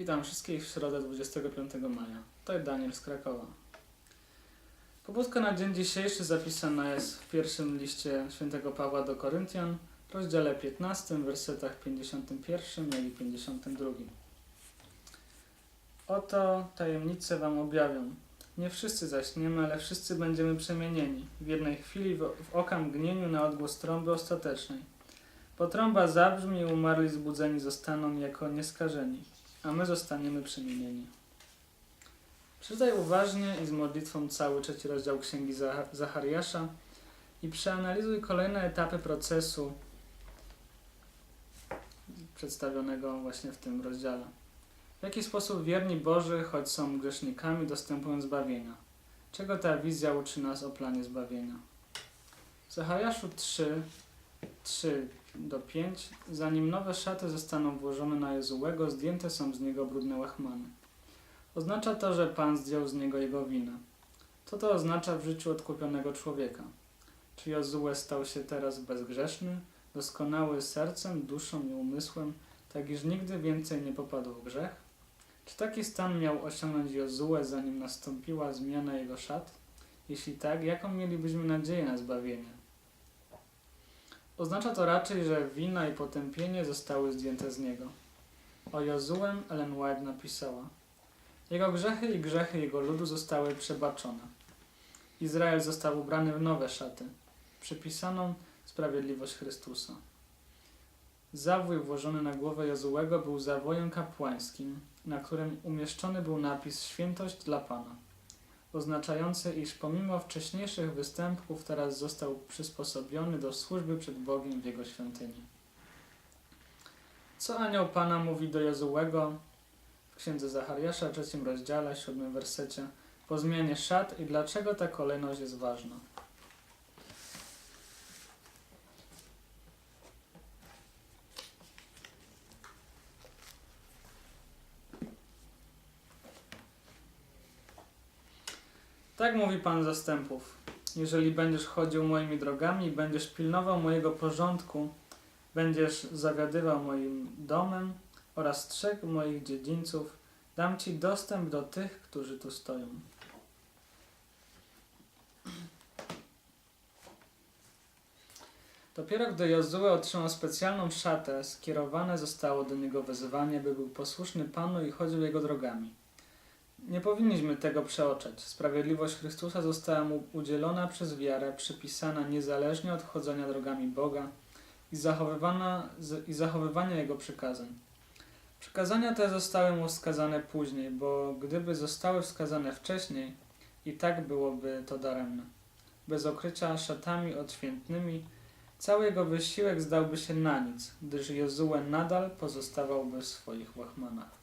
Witam wszystkich w środę 25 maja. Jest Daniel z Krakowa. Pobudka na dzień dzisiejszy zapisana jest w pierwszym liście świętego Pawła do Koryntian, rozdziale 15, wersetach 51 i 52. Oto tajemnicę wam objawiam. Nie wszyscy zaśniemy, ale wszyscy będziemy przemienieni w jednej chwili w, w okamgnieniu na odgłos trąby ostatecznej. Bo trąba zabrzmi i umarli zbudzeni zostaną jako nieskażeni a my zostaniemy przemienieni. Przeczytaj uważnie i z modlitwą cały trzeci rozdział Księgi Zach- Zachariasza i przeanalizuj kolejne etapy procesu przedstawionego właśnie w tym rozdziale. W jaki sposób wierni Boży, choć są grzesznikami, dostępują zbawienia? Czego ta wizja uczy nas o planie zbawienia? W Zachariaszu 3, 3 do 5. Zanim nowe szaty zostaną włożone na Jezułego, zdjęte są z niego brudne łachmany. Oznacza to, że Pan zdjął z niego jego winę. Co to oznacza w życiu odkupionego człowieka? Czy Jozue stał się teraz bezgrzeszny, doskonały sercem, duszą i umysłem, tak iż nigdy więcej nie popadł w grzech? Czy taki stan miał osiągnąć Jozue, zanim nastąpiła zmiana jego szat? Jeśli tak, jaką mielibyśmy nadzieję na zbawienie? Oznacza to raczej, że wina i potępienie zostały zdjęte z niego. O Jozuem Ellen White napisała: Jego grzechy i grzechy jego ludu zostały przebaczone. Izrael został ubrany w nowe szaty, przypisaną sprawiedliwość Chrystusa. Zawój włożony na głowę Jozułego był zawojem kapłańskim, na którym umieszczony był napis Świętość dla Pana, oznaczający, iż pomimo wcześniejszych występków teraz został przysposobiony do służby przed Bogiem w Jego świątyni. Co anioł Pana mówi do Jozułego w księdze Zachariasza, trzecim rozdziale, siódmym wersecie, po zmianie szat i dlaczego ta kolejność jest ważna? Tak mówi Pan zastępów. Jeżeli będziesz chodził moimi drogami będziesz pilnował mojego porządku, będziesz zawiadywał moim domem oraz trzech moich dziedzińców, dam Ci dostęp do tych, którzy tu stoją. Dopiero gdy Jozue otrzymał specjalną szatę, skierowane zostało do niego wezwanie, by był posłuszny Panu i chodził jego drogami. Nie powinniśmy tego przeoczać. Sprawiedliwość Chrystusa została mu udzielona przez wiarę, przypisana niezależnie od chodzenia drogami Boga i zachowywana i zachowywania Jego przykazań. Przykazania te zostały mu wskazane później, bo gdyby zostały wskazane wcześniej, i tak byłoby to daremne. Bez okrycia szatami odświętnymi, cały jego wysiłek zdałby się na nic, gdyż Jozue nadal pozostawałby w swoich łachmanach.